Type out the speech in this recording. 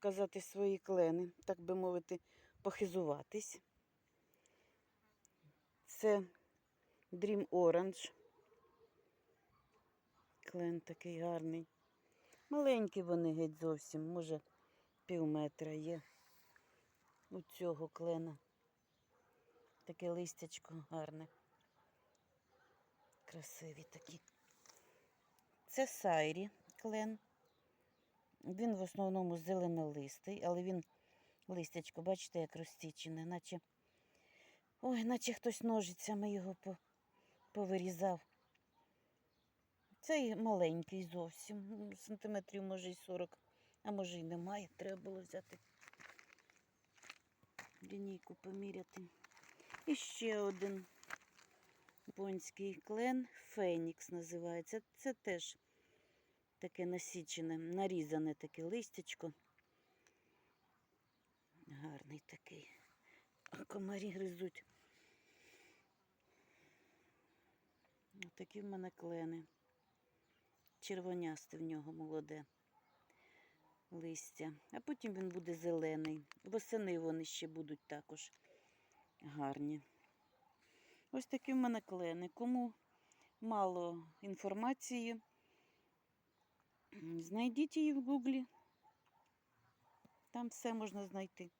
показати свої клени, так би мовити, похизуватись. Це Dream Orange. Клен такий гарний. Маленькі вони геть зовсім, може пів метра є у цього клена. Таке листячко гарне. Красиві такі. Це сайрі клен. Він в основному зеленолистий, але він листячко, бачите, як розтічене, наче. Ой, наче хтось ножицями його по- повирізав. Цей маленький зовсім, сантиметрів, може, й 40, а може й немає. Треба було взяти лінійку поміряти. І ще один бонський клен, Фенікс називається. Це теж таке насічене, нарізане таке листячко. Гарний такий. А комарі гризуть. Такі в мене клени. Червонясте в нього молоде листя. А потім він буде зелений. Восени вони ще будуть також гарні. Ось такі в мене клени. Кому мало інформації, знайдіть її в гуглі. Там все можна знайти.